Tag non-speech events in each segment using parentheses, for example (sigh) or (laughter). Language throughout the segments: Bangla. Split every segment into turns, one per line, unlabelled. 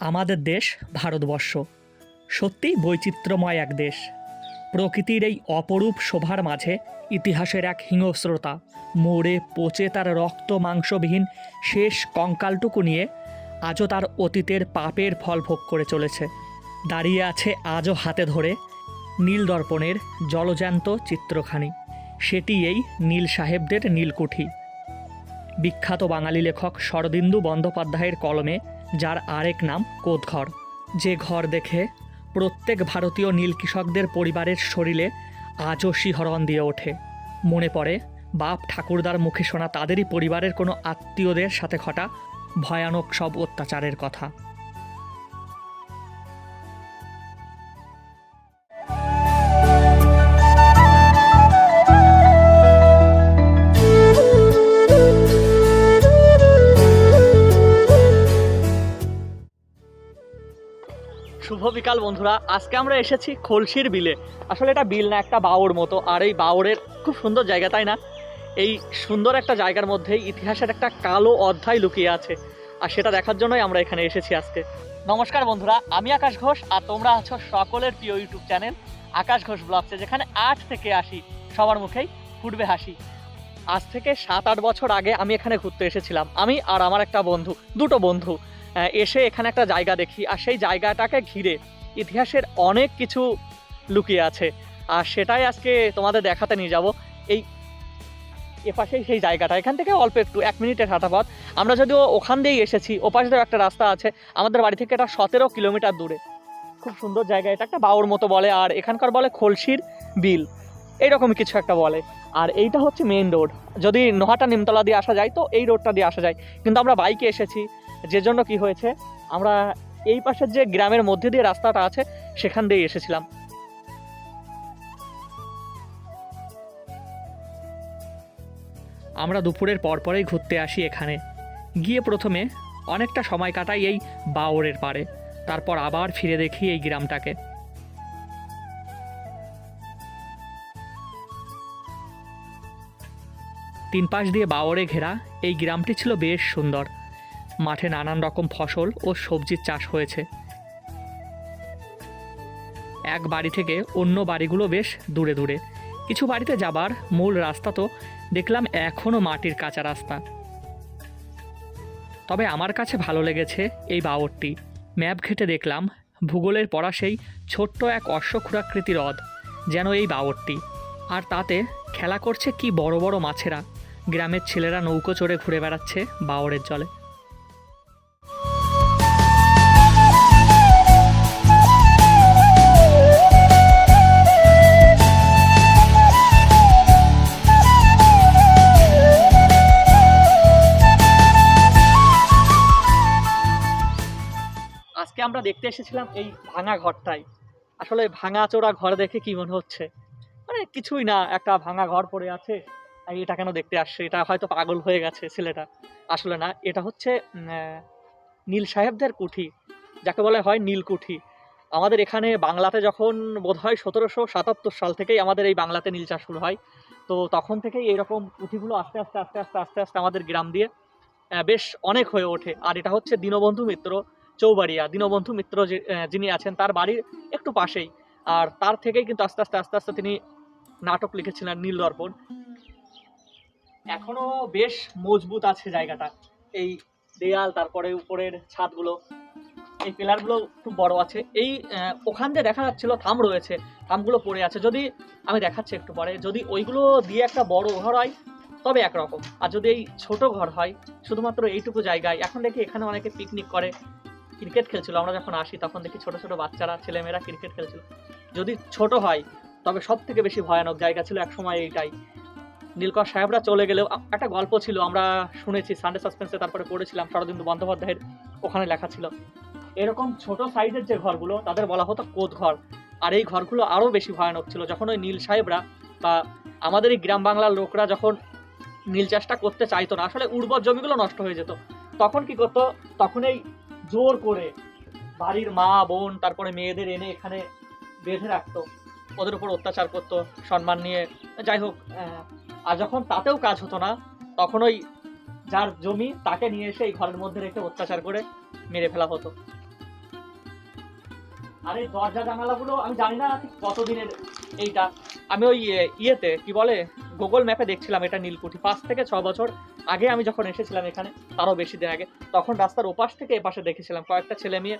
আমাদের দেশ ভারতবর্ষ। সত্যিই বৈচিত্র্যময় এক দেশ। প্রকৃতির এই অপরূপ শোভার মাঝে ইতিহাসের এক হিংস্রতা মরে পচে তার রক্ত মাংসবিহীন শেষ কঙ্কালটুকু নিয়ে আজও তার অতীতের পাপের ফল ভোগ করে চলেছে। দাঁড়িয়ে আছে আজও হাতে ধরে নীল দর্পণের জলজ্যান্ত চিত্রখানি। সেটি এই নীল সাহেবদের নীলকুঠি। বিখ্যাত বাঙালি লেখক শরদিন্দু বন্দ্যোপাধ্যায়ের কলমে যার আরেক নাম কোদঘর। যে ঘর দেখে প্রত্যেক ভারতীয় নীল কৃষকদের পরিবারের শরীরে আজও শিহরণ দিয়ে ওঠে। মনে পড়ে, বাপ ঠাকুরদার মুখে শোনা তাদেরই পরিবারের কোনো আত্মীয়দের সাথে ঘটা ভয়ানক সব অত্যাচারের কথা। শুভ বন্ধুরা। আজকে আমরা এসেছি খলসির বিলে। আসলে এটা বিল না, একটা বাউর মতো। আর এই বাউরের খুব সুন্দর জায়গা, তাই না? এই সুন্দর একটা জায়গার মধ্যেই ইতিহাসের একটা কালো অধ্যায় লুকিয়ে আছে। আর সেটা দেখার জন্যই আমরা এখানে এসেছি আজকে। নমস্কার, বন্ধুরা। আমি আকাশ ঘোষ, আর তোমরা আছো সকলের প্রিয় ইউটিউব চ্যানেল আকাশ ঘোষ ব্লগসে, যেখানে আট থেকে আসি সবার মুখেই ফুটবে হাসি। আজ থেকে সাত আট বছর আগে আমি এখানে ঘুরতে এসেছিলাম। আমি আর আমার একটা বন্ধু, দুটো বন্ধু এসে এখানে একটা জায়গা দেখি। আর সেই জায়গাটাকে ঘিরে ইতিহাসের অনেক কিছু লুকিয়ে আছে। আর সেটাই আজকে তোমাদের দেখাতে নিয়ে যাব। এই এপাশেই সেই জায়গাটা। এখান থেকে অল্প একটু, এক মিনিটের হাঁটা পথ আমরা যদিও ওখান দিয়েই এসেছি, ওপাশে তো একটা রাস্তা আছে। আমাদের বাড়ি থেকে এটা সতেরো কিলোমিটার দূরে। খুব সুন্দর জায়গা। এটা একটা বাউর মতো বলে, আর এখানকার বলে খলসির বিল। এইরকমই কিছু একটা বলে। আর এইটা হচ্ছে মেন রোড যদি নোহাটা নিমতলা দিয়ে আসা যায়, তো এই রোডটা দিয়ে আসা যায়। কিন্তু আমরা বাইকে এসেছি। যে জন্য কি হয়েছে? আমরা এই পাশের যে গ্রামের মধ্যে দিয়ে রাস্তাটা আছে, সেখান দিয়ে এসেছিলাম। আমরা দুপুরের পরপরেই ঘুরতে আসি এখানে। গিয়ে প্রথমে অনেকটা সময় কাটাই এই বাওরের পাড়ে, তারপর আবার ফিরে দেখি এই গ্রামটাকে। তিন পাশ দিয়ে বাওরে ঘেরা এই গ্রামটি ছিল বেশ সুন্দর। মাঠে নানান রকম ফসল ও সবজির চাষ হয়েছে। এক বাড়ি থেকে অন্য বাড়িগুলো বেশ দূরে দূরে। কিছু বাড়িতে যাবার মূল রাস্তা তো দেখলাম এখনও মাটির কাঁচা রাস্তা। তবে আমার কাছে ভালো লেগেছে এই বাওরটি ম্যাপ ঘেটে দেখলাম, ভূগোলের পড়া সেই ছোট্ট এক অশ্বক্ষুরাকৃতি হ্রদ, যেন এই বাওরটি আর তাতে খেলা করছে কি বড় বড় মাছেরা। গ্রামের ছেলেরা নৌকো চড়ে ঘুরে বেড়াচ্ছে বাওরের জলে। আমরা দেখতে এসেছিলাম এই ভাঙা ঘরটাই আসলে ভাঙা চোরা ঘর দেখে কি মনে হচ্ছে? মানে কিছুই না, একটা ভাঙা ঘর পড়ে আছে। আর এটা কেন দেখতে আসছে? এটা হয়তো পাগল হয়ে গেছে ছেলেটা। আসলে না, এটা হচ্ছে নীল সাহেবদের কুঠি, যাকে বলা হয় নীলকুঠি আমাদের এখানে বাংলাতে যখন বোধ হয় সতেরোশো সাতাত্তর সাল থেকেই আমাদের এই বাংলাতে নীল চাষ শুরু হয়, তো তখন থেকেই এইরকম কুঠিগুলো আস্তে আস্তে আস্তে আস্তে আস্তে আস্তে আমাদের গ্রাম দিয়ে বেশ অনেক হয়ে ওঠে। আর এটা হচ্ছে দীনবন্ধু মিত্র চৌবাড়িয়া, দীনবন্ধু মিত্র যিনি আছেন, তার বাড়ির একটু পাশেই। আর তার থেকেই কিন্তু আস্তে আস্তে আস্তে আস্তে তিনি নাটক লিখেছিলেন নীল দর্পণ। এখনও বেশ মজবুত আছে জায়গাটা। এই দেয়াল, তারপরে উপরের ছাদগুলো, এই পিলারগুলো খুব বড় আছে। এই ওখান দিয়ে দেখা যাচ্ছিল থাম রয়েছে, থামগুলো পড়ে আছে। যদি আমি দেখাচ্ছি একটু পরে, যদি ওইগুলো দিয়ে একটা বড় ঘর হয়, তবে একরকম। আর যদি এই ছোট ঘর হয়, শুধুমাত্র এইটুকু জায়গায়, এখন দেখি এখানে অনেকে পিকনিক করে। ক্রিকেট খেলছিল। আমরা যখন আসি, তখন দেখি ছোট ছোট বাচ্চারা, ছেলেমেয়েরা ক্রিকেট খেলছিল। যদি ছোট হয়, তবে সব থেকে বেশি ভয়ানক জায়গা ছিল এক সময় এইটাই। নীলকর সাহেবরা চলে গেলেও একটা গল্প ছিল, আমরা শুনেছি সানডে সাসপেন্সে তারপরে পড়েছিলাম, শরদিন্দু বন্দ্যোপাধ্যায়ের ওখানে লেখা ছিল। এরকম ছোট সাইজের যে ঘরগুলো, তাদের বলা হতো কোদ ঘর। আর এই ঘরগুলো আরও বেশি ভয়ানক ছিল। যখন ওই নীল সাহেবরা বা আমাদের এই গ্রাম বাংলার লোকরা যখন নীল চাষটা করতে চাইতো না, আসলে উর্বর জমিগুলো নষ্ট হয়ে যেত। তখন কি করতো? তখন এই জোর করে বাড়ির মা, বোন, তারপরে মেয়েদের এনে এখানে বেঁধে রাখতো। ওদের উপর অত্যাচার করতো, সম্মান নিয়ে। যাই হোক আর যখন তাতেও কাজ হতো না, তখন ওই যার জমি তাকে নিয়ে এসে এই ঘরের মধ্যে রেখে অত্যাচার করে মেরে ফেলা হতো। আর এই দরজা জানালাগুলো আমি জানি না ঠিক কতদিনের এইটা। আমি ওই ইয়েতে, কি বলে গুগল ম্যাপে দেখছিলাম এটা নীলকুঠি। পাঁচ থেকে ছ বছর আগে আমি যখন এসেছিলাম এখানে, তারও বেশি দিন আগে, তখন রাস্তার ওপাশ থেকে এপাশে দেখেছিলাম। কয়েকটা ছেলে মেয়ে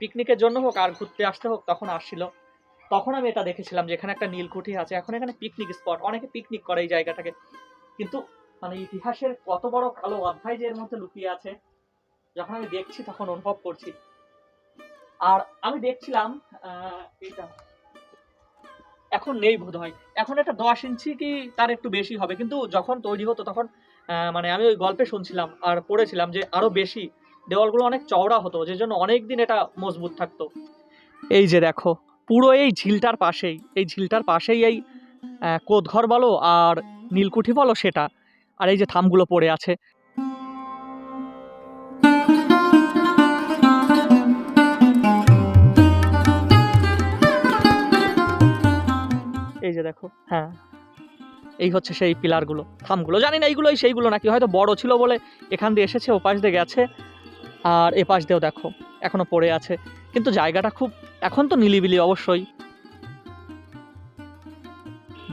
পিকনিকের জন্য হোক আর ঘুরতে আসতে হোক, তখন আসছিল। তখন আমি এটা দেখেছিলাম যে এখানে একটা নীলকুঠি আছে। এখন এখানে পিকনিক স্পট অনেকে পিকনিক করে এই জায়গাটাকে। কিন্তু মানে ইতিহাসের কত বড় কালো অধ্যায় যে এর মধ্যে লুকিয়ে আছে, যখন আমি দেখছি তখন অনুভব করছি। আর আমি দেখছিলাম এটা এখন নেই বোধ হয় এখন এটা দশ ইঞ্চি কি তার একটু বেশি হবে। কিন্তু যখন তৈরি হতো তখন মানে আমি ওই গল্পে শুনছিলাম আর পড়েছিলাম যে আরও বেশি। দেওয়ালগুলো অনেক চওড়া হতো, যে জন্য অনেক দিন এটা মজবুত থাকতো। এই যে দেখো, পুরো এই ঝিলটার পাশেই, এই ঝিলটার পাশেই এই কোদঘর বলো আর নীলকুঠি বলো সেটা, আর এই যে থামগুলো পড়ে আছে। এই যে দেখো হ্যাঁ। এই হচ্ছে সেই পিলারগুলো থামগুলো জানি না এইগুলোই সেইগুলো নাকি হয়তো বড় ছিল বলে এখান দিয়ে এসেছে ওপাশ দিয়ে গেছে। আর এপাশ দিয়েও দেখো এখনও পড়ে আছে। কিন্তু জায়গাটা খুব এখন তো নিলিবিলি অবশ্যই।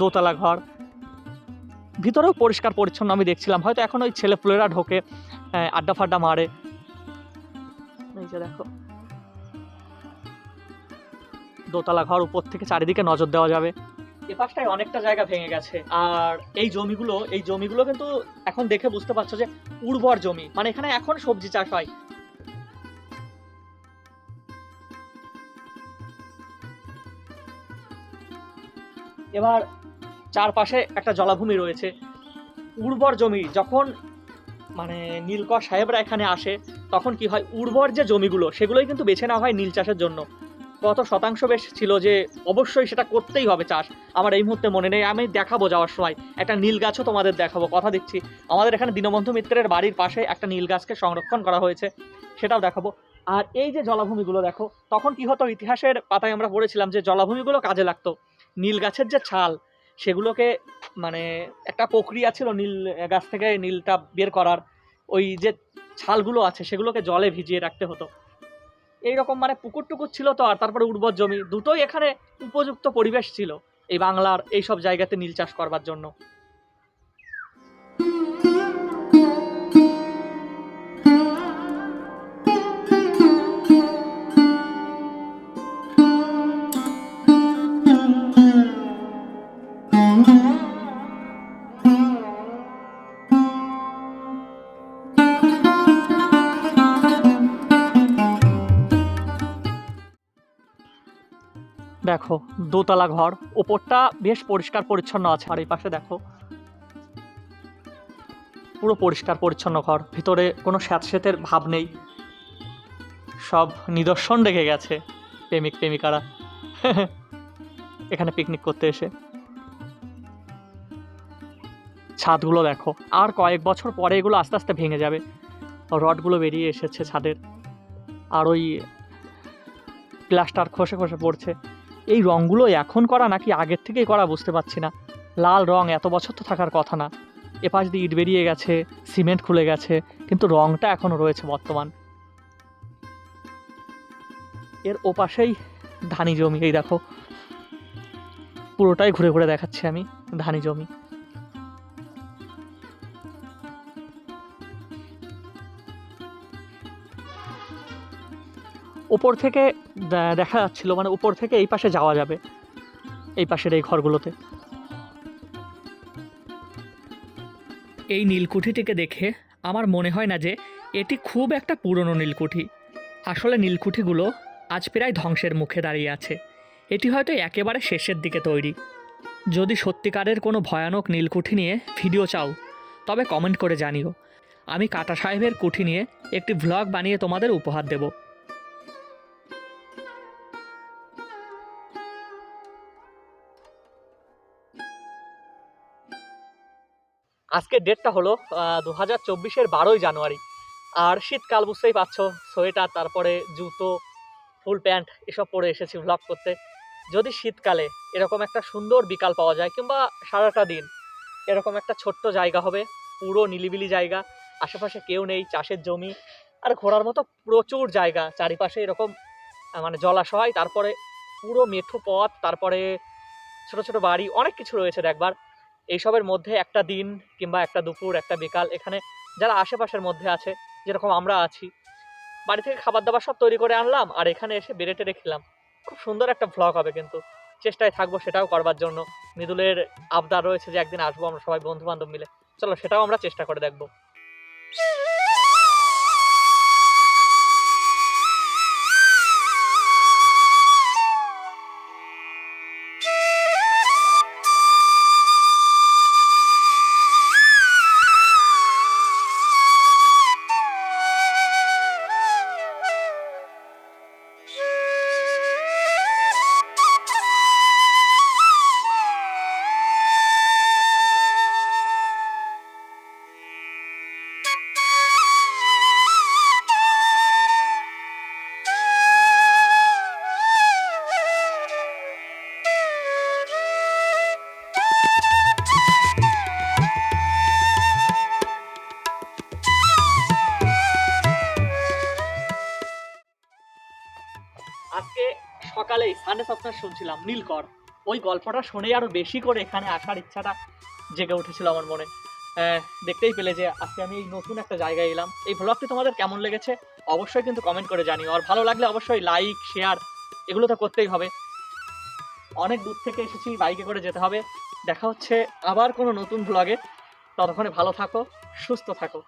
দোতলা ঘর। ভিতরেও পরিষ্কার পরিচ্ছন্ন আমি দেখছিলাম হয়তো এখন ওই ছেলে পুলেরা ঢোকে আহ, আড্ডা ফাড্ডা মারে। দেখো। দোতলা ঘর উপর থেকে চারিদিকে নজর দেওয়া যাবে। এ পাশটায় অনেকটা জায়গা ভেঙে গেছে। আর এই জমিগুলো এই জমিগুলো কিন্তু এখন দেখে বুঝতে পারছ যে উর্বর জমি। মানে এখানে এখন সবজি চাষ হয়। এবার চারপাশে একটা জলাভূমি রয়েছে। উর্বর জমি, যখন মানে নীলকর সাহেবরা এখানে আসে, তখন কি হয়? উর্বর যে জমিগুলো, সেগুলোই কিন্তু বেছে নেওয়া হয় নীল চাষের জন্য। কত শতাংশ বেশ ছিল যে অবশ্যই সেটা করতেই হবে চাষ। আমার এই মুহূর্তে মনে নেই, আমি দেখাবো যাওয়ার সময়। একটা নীল গাছও তোমাদের দেখাবো, কথা দিচ্ছি। আমাদের এখানে দীনবন্ধু মিত্রের বাড়ির পাশে একটা নীল গাছকে সংরক্ষণ করা হয়েছে, সেটাও দেখাবো। আর এই যে জলাভূমিগুলো দেখো, তখন কি হতো? ইতিহাসের পাতায় আমরা পড়েছিলাম যে জলাভূমিগুলো কাজে লাগতো। নীল গাছের যে ছাল, সেগুলোকে মানে একটা প্রক্রিয়া ছিল নীল গাছ থেকে নীলটা বের করার। ওই যে ছালগুলো আছে, সেগুলোকে জলে ভিজিয়ে রাখতে হতো। এইরকম মানে পুকুর টুকুর ছিল তো, আর তারপরে উর্বর জমি, দুটোই এখানে উপযুক্ত পরিবেশ ছিল এই বাংলার এইসব জায়গাতে নীল চাষ করবার জন্য। দেখো, দোতলা ঘর, ওপরটা বেশ পরিষ্কার পরিচ্ছন্ন আছে, আর এই পাশে দেখো, পুরো পরিষ্কার পরিচ্ছন্ন ঘর, ভিতরে কোনো স্যাঁতস্যাঁতের ভাব নেই, সব নিদর্শন রেখে গেছে প্রেমিক, প্রেমিকারা। (laughs) এখানে পিকনিক করতে এসে। ছাদগুলো দেখো, আর কয়েক বছর পরে এগুলো আস্তে আস্তে ভেঙে যাবে। রডগুলো বেরিয়ে এসেছে ছাদের, আর ওই প্লাস্টার খসে খসে পড়ছে। এই রঙগুলো এখন করা নাকি আগের থেকেই করা বুঝতে পারছি না। লাল রং এত বছর তো থাকার কথা না। এপাশ দিয়ে ইট বেরিয়ে গেছে, সিমেন্ট খুলে গেছে, কিন্তু রঙটা এখনও রয়েছে বর্তমান। এর ওপাশেই ধানি জমি, এই দেখো। পুরোটাই ঘুরে ঘুরে দেখাচ্ছি আমি ধানি জমি। ওপর থেকে দেখা যাচ্ছিল মানে উপর থেকে এই পাশে যাওয়া যাবে, এই পাশের এই ঘরগুলোতে। এই নীলকুঠিটিকে দেখে আমার মনে হয় না যে এটি খুব একটা পুরনো নীলকুঠি। আসলে নীলকুঠিগুলো আজ প্রায় ধ্বংসের মুখে দাঁড়িয়ে আছে। এটি হয়তো একেবারে শেষের দিকে তৈরি। যদি সত্যিকারের কোনো ভয়ানক নীলকুঠি নিয়ে ভিডিও চাও, তবে কমেন্ট করে জানিও। আমি কাটা সাহেবের কুঠি নিয়ে একটি ভ্লগ বানিয়ে তোমাদের উপহার দেবো। আজকের ডেটটা হলো দু হাজার চব্বিশের বারোই জানুয়ারি। আর শীতকাল বুঝতেই পারছ, সোয়েটার, তারপরে জুতো, ফুল প্যান্ট, এসব পরে এসেছি ভ্লগ করতে। যদি শীতকালে এরকম একটা সুন্দর বিকাল পাওয়া যায়, কিংবা সারাটা দিন এরকম একটা ছোট্ট জায়গা হবে, পুরো নিলিবিলি জায়গা, আশেপাশে কেউ নেই, চাষের জমি, আর ঘোরার মতো প্রচুর জায়গা, চারিপাশে এরকম মানে জলাশয়, তারপরে পুরো মেঠো পথ, তারপরে ছোট ছোট বাড়ি, অনেক কিছু রয়েছে দেখবার। এইসবের মধ্যে একটা দিন কিংবা একটা দুপুর, একটা বিকাল এখানে যারা আশেপাশের মধ্যে আছে, যেরকম আমরা আছি, বাড়ি থেকে খাবার দাবার সব তৈরি করে আনলাম আর এখানে এসে বেড়ে টেড়ে খেলাম খুব সুন্দর একটা ভ্লগ হবে কিন্তু। চেষ্টায় থাকব সেটাও করবার জন্য। মৃদুলের আবদার রয়েছে যে একদিন আসব আমরা সবাই বন্ধু বান্ধব মিলে। চলো সেটাও আমরা চেষ্টা করে দেখব। সপ্তাহ শুনছিলাম, নীলকর। ওই গল্পটা শুনেই আরও বেশি করে এখানে আসার ইচ্ছাটা জেগে উঠেছিল আমার মনে। দেখতেই পেলে যে আজকে আমি এই নতুন একটা জায়গায় এলাম। এই ভ্লগটি তোমাদের কেমন লেগেছে অবশ্যই কিন্তু কমেন্ট করে জানিও। আর ভালো লাগলে অবশ্যই লাইক শেয়ার এগুলো তো করতেই হবে। অনেক দূর থেকে এসেছি বাইকে করে যেতে হবে। দেখা হচ্ছে আবার কোনো নতুন ভ্লগে ততক্ষণে ভালো থাকো, সুস্থ থাকো।